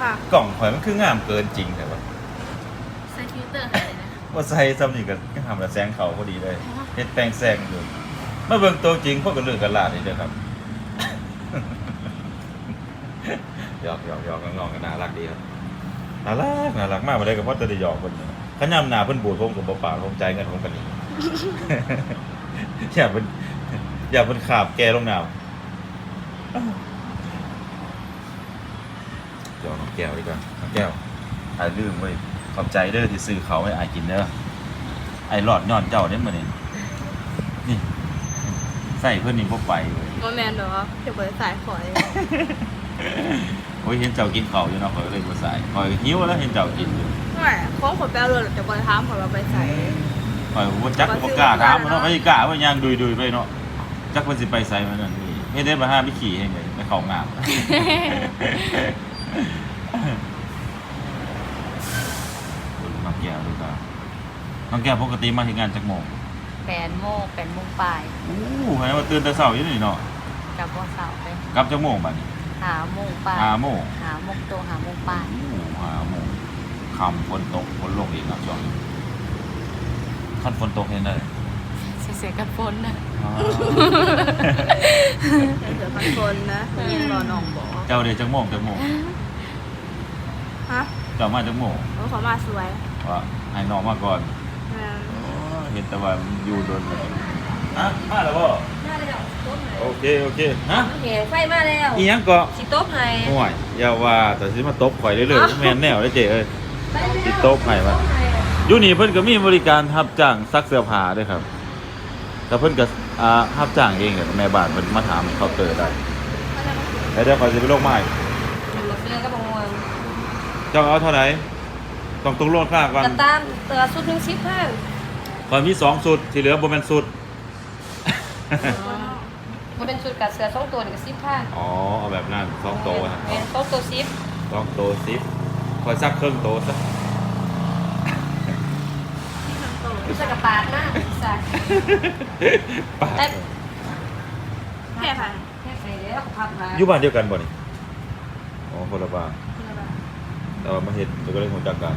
ค่ะกล่องข่อยมันคืองามเกินจริงแต่ว่าใส่ฟิลเตอร์ให้นะว่าใส่ซ้ำนี่ก็ทำแล้วแสงเขาพอดีเลยเฮ็ดแปลงแซงอยู่มาเบิ่งตัวจริงพวกก็เลือกกันลาดนี่เด้อครับหยอกหยอกหยอกน้องๆกันน่ารักดีครับน่ารักน่ารักมากมาได้กับพ่อจะได้หยอกคนนี้ขย้ำหน้าเพิ่นบูดผมกับบ่ปากผมใจายเงินผมกันนี่อย่าเป็นอย่าเป็นขาบแกลงน้ำเดี๋ยวน้องแก้วดีกว่าน้องแก้วอายลืมเว้ยขอบใจเด้อที่ซื้อเขาวให้อายกินเด้อไอ้หลอดย้อนเจ้าเด้อมื้อนี้นี่ใส่เพิ่นนี่บ่ไปเว้ยโมแมนเนาะเดี๋ยวเปิดสายขอยโอ้ยเห็นเจ้ากินข้าวอยู่เนาะข่อยก็เลยบ่ใส่ข่อยก็หิวแล้วเห็นเจ้ากินอยู่แหมโค้งขนแปลเลยจะบอลท้ามของเราไปใส่ข่อยก็บ่จักบ่กล้าถามมันเนาะบ่สิกล้าว่าย่างดุยๆไปเนาะจักเพิ่นสิไปใส่มันนั่นนี่เฮ็ดได้บ่ห้าไปขี่ให้ไงไปเข้างาม น้องแก้วดูกว่าน้องแก้วปกติมาเฮ็ดงานจักโมงแปดโมงแปดโมงปลายอู้ให้ว่าตื่นแต่เช้าอยู่นี่เนาะกับว่าเสาร์ไปกลับจักโมงบัดนี้หาโมงปลายห้าโมงหาโมงโตหาโมงปลายอู้ห้าโมงค่ำฝนตกฝนลงอีกครับช่วงนี้คันฝนตกเห็นได้เสียกันฝนนะอ๋อเดี๋ยวพันคนนะยังรอน้องบอกเจ้าเดี๋ยวจักโมงจักโมง ฮะเจ้ามาจักโมงเขาขอมาสวยว่าให้น้องมาก่อนแม่นเห็นแต่ว่าอยู่โดนเลยฮะมาแล้วบ่มาแล้วต้มโอเคโอเคฮะเห็นไฟมาแล้วอีหยังก็สิโต๊ะให้ห่วยอย่าว่าแต่สิมาตบข่อยเรื่อยๆแม่นแนวได้เจ้เอ้ย สิโต๊ะให้มา อยู่นี่เพิ่นก็มีบริการรับจ้างซักเสื้อผ้าด้วยครับ แต่เพิ่นก็อ่ารับจ้างเองเนี่ยแม่บ้านเพิ่นมาถามเคาน์เตอร์ได้แล้วเดี๋ยวข่อยสิไปลงไม้รถเรือก็บ่งวง เจ้าเอาเท่าไหร่ต้องตกลงค่าก่อนกระตามเตือสุดหนึงสิบพันข่อยมีสองสุดที่เหลือบ่แม่นสุด มันเป็นชุดกับเสือสองตัวนี่ก็สิบพันอ๋อ เอาแบบนั้นสองโตวครับเป็นสองตัวสิบสองโตสิบข่อยซักเครื่องโตซะรู้สึกกับปาดหน้าใส่ปาดแค่พันแค่ใส่แล้วก็พับมาอยู่บ้านเดียวกันบ่นี่อ๋อคนละบ้าน แต่ว่ามาเห็นจะก็เลยหัวจักกัน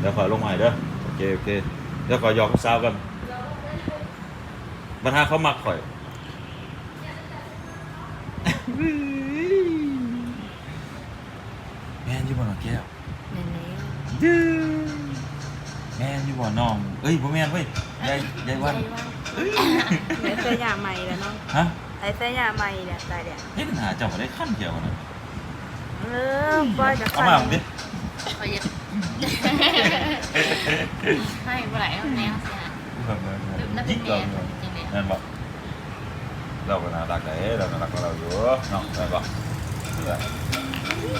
แล้วขอลงใหม่เด้อโอเคโอเคแล้วขอหยอกสาวกันบรรทาเขามักข่อยแม่นอยู่บ่น้องแก้วแม่นแล้วแม่นอยู่บ่น้องเอ้ยบ่แม่นเว้ยยายยายวันไอ้เสื้อยาใหม่แล้วเนาะฮะไอ้เสื้อยาใหม่เนี่ยตายเดี๋ยวเฮ็ดหาเจ้าบ่ได้ขั้นเดียวนะ เออปล่อยกับเอามาผมดิขอยึดให้บ่ไหลเอาแนวเสียน่าเป็ยินกแนเราวจริงเลยนั่นบ่เราก็น่ารักได้เราน่ารักกว่าเราอยู่เนาะนั่นบ่เพื่อ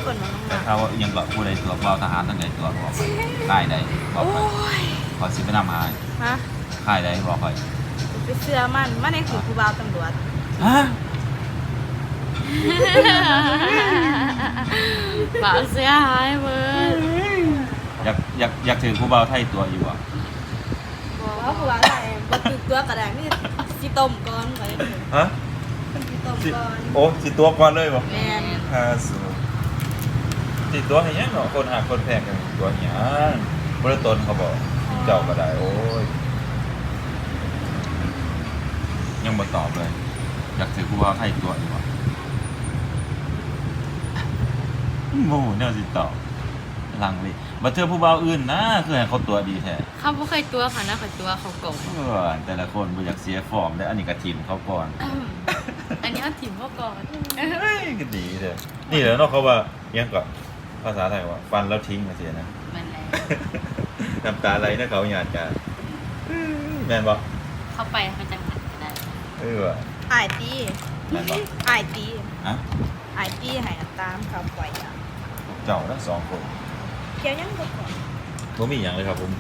คนน้องแต่มาถ้าว่ายังแบบผู้ใดตัวเราทหารตั้งใจตัวบอกไปได้ได้บอกโอ้ไปยขอสิไปนำหายฮะค่ายได้บอกไปไปเสื้อมันมันในขือผู้บ่าวตำรวจฮะ บ่าวเสียหายเบิดอยากอยากอยากถือผู้เบาไทยตัวอยู่อะบอกว่าผู้บ่าวไทยบ่ตึกตัวกระดาษนี่สิต้มก่อนก่อนฮะสิต้มสิก่อนโอ้สิตัวก่อนเลยบ่แม่นฮาสูสิตัวให้ยังเนาะคนหาคนแพงกันตัวหยังบ่ได้ตนเขาบอกเจ้าก็ได้โอ้ยยังบ่ตอบเลย อยากถือผู้เบาไทยตัวอยู่ อะโม่แนวสิตอบลังเลยบ่เจอผู้เบาอื่นนะคือให้เขาตัวดีแท้เขาบ่เคยตัวค่ะนะเคยตัวเขากงเออแต่ละคนบ่อยากเสียฟอร์มและอันนี้ก็ทีมเขาก่อนอันนี้เอาถิ่มเขาก่อนเฮ้ยก็ดีเลยนี่แหละเนาะเขาว่ายังก็ภาษาไทยว่าฟันแล้วทิ้งมาเสียนะมันแล้วน้ำตาไหลนะเขาหยาดกันแม่นบ่เข้าไปมันจะหันก็ได้เออว่ะอายตีแม่นบ่อายตีอะอายตีให้ตามคำไว้อะ เจ้าทั้งสองคนเกี่ยวยังบ่ก่อนผมมีอย่างเลยครับผม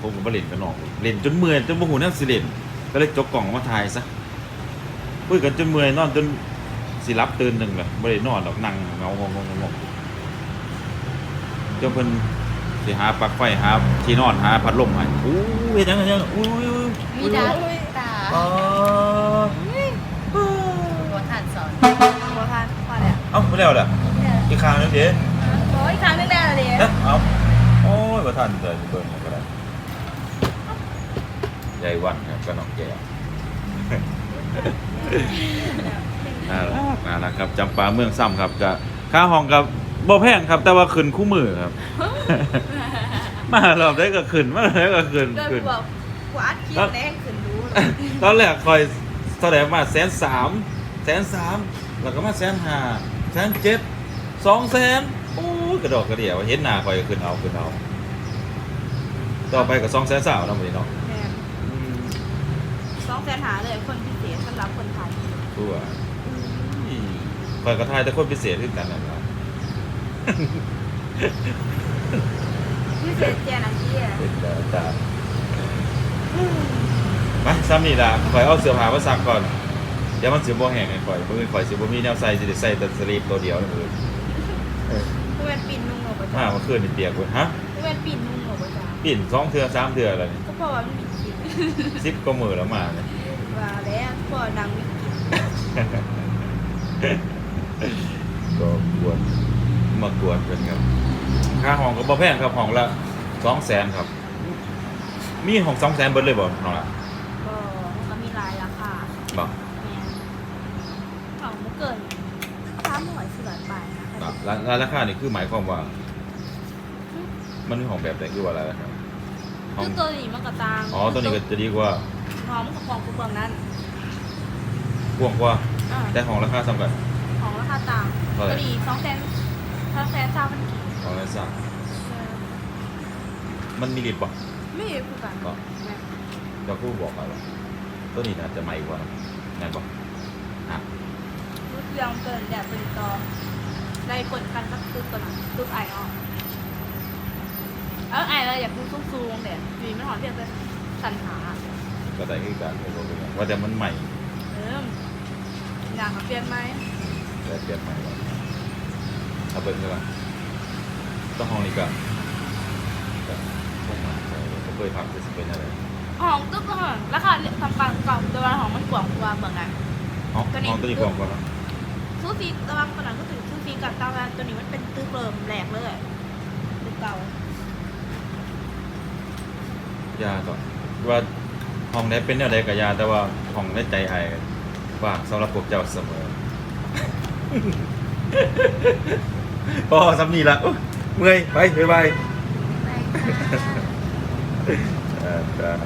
ผมก็บ่เล่นกันนอกเลยเล่นจนเมื่อยจนบ่ฮู้แนวสิเล่นก็เลยจกกล่องมาถ่ายซะคุยกันจนเมื่อยนอนจนสิรับตื่นหนึงเลยบ่ได้นอนดอกนั่งเงางงงงจนเพิ่นสิหาปลั๊กไฟหาที่นอนหาพัดลมให้อู้เฮ็ดหยังเฮ็ดหยังอู้ยอู้ยมีดาตาอ๋อบ่ทันสอนบ่ทันพอแล้วเอ้าไม่แล้วล่ะอีกครั้งนึงเดี๋ยวบ่ เอาโอ้ยประท่านใจเบิ่งหมดก็ได้ใหญ่วันครับก็น้องแก้วน่ารักน่ารักครับจำปาเมืองซ้ำครับก็ค่าห้องกับบ่แพงครับ แต่ว่าขึ้นคู่มือครับ มารอบได้ก็ขึ้นมาได้ก็ขึ้นเดินขึ้นบอกกวาดคิดแรงขึ้นรู้ตอนแรกคอยเท่าไหร่มาแสนสามแสนสามแล้วก็มาแสนห้าแสนเจ็ดสองแสนโอ้ย กระดอกกระเดี่ยวเห็นหน้าคอยก็ขึ้นเอาขึ้นเอา ต่อไปก็สองแสนสาวนะหมดเนาะแม่สองแสนหาเลยคนพิเศษสำหรับคนไทยตัวคอยกระทายแต่คนพิเศษขึ้นกันนะครับพิเศษเจนังเกียเป็นแต่อาจารย์มาซ้ำนี่ละคอยเอาเสื้อผ้ามาซักก่อนเดี๋ยวมันสิบ่แห้งไงคอยมือคอยสิบ่มีแนวใส่สิได้ใส่แต่สลีปตัวเดียวนี่มือ เออผู้เป็นปิ่นนุ่งหรอปะมาจ๊ะเมื่อคืนนี่เปียกเว้ยฮะผู้เป็นปิ่นนุ่งหรอปะจ๊ะปิ่นสองเทือสามเทืออะไรนี่ก็เพราะว่ามันมีกินสิบก็มือแล้วมาเนี่ย ว่าแล้วพอนางมีกินก็กวนมากวนกันครับ ค่าห้องก็บ่แพงครับห้องละสองแสนครับ มีห้องสองแสนเบิดเลยบ่ห้องละ ก็มันมีหลายราคา บ่ แม่ของมันเกินสามร้อยสี่ร้อยบาทนะบ่แล้วราคานี่คือหมายความว่า มันมีห้องแบบไหนคือว่าอะไรนะครับห้องคือตัวนี้มันก็ต่างอ๋อตัวนี้ก็จะดีกว่าหอมกับของกูเบืองนั้นกว้างกว่าอ่าแต่ห้องราคาซ้ำกันของราคาต่างเท่าไหร่ ตัวนี้สองแสนสองแสนสามพันกี่ห้องละสามมันมีลิฟต์บ่ไม่เยอะคือกันบ่แม่เจ้าผู้บอกไปว่าตัวนี้น่าจะใหม่กว่านะแม่นบ่อะ รู้เรื่องเกินแบบเป็นตอ ได้กดกันสักตึกตัวนั้นตึกไอออกเออไอเราอยากดูสูงๆแต่ดีไม่หอมเพียงแต่สันหาก็ได้คือกันบ่รู้เป็นหยังว่าแต่มันใหม่เอออยากมาเปลี่ยนไหมแต่เปลี่ยนใหม่ก่อนเอาเบิ่งกันต้องห้องนี้ก่อนก็ห้องใหม่ก็เคยพักจะสิเป็นอะไรห้องตึกก็ห้องราคาทำกลางกล่องตัวห้องมันกว้างกว่าเมืองไงห้องห้องตัวนี้กว้างกว่าเนอะซูซีตารางตัวนั้นก็ถึง ซูซีกับตารางตัวนี้มันเป็นตึกเริ่มแหลกเลยตึกเก่ายาต่อว่าห้องไหนเป็นแนวใดก็ยาแต่ว่าห้องในใจไอ้ว่างสำหรับพวกเจ้าเสมอ พอสำนีละอุ๊ยเมื่อยไปบ๊ายบาย ไปค่ะ เออ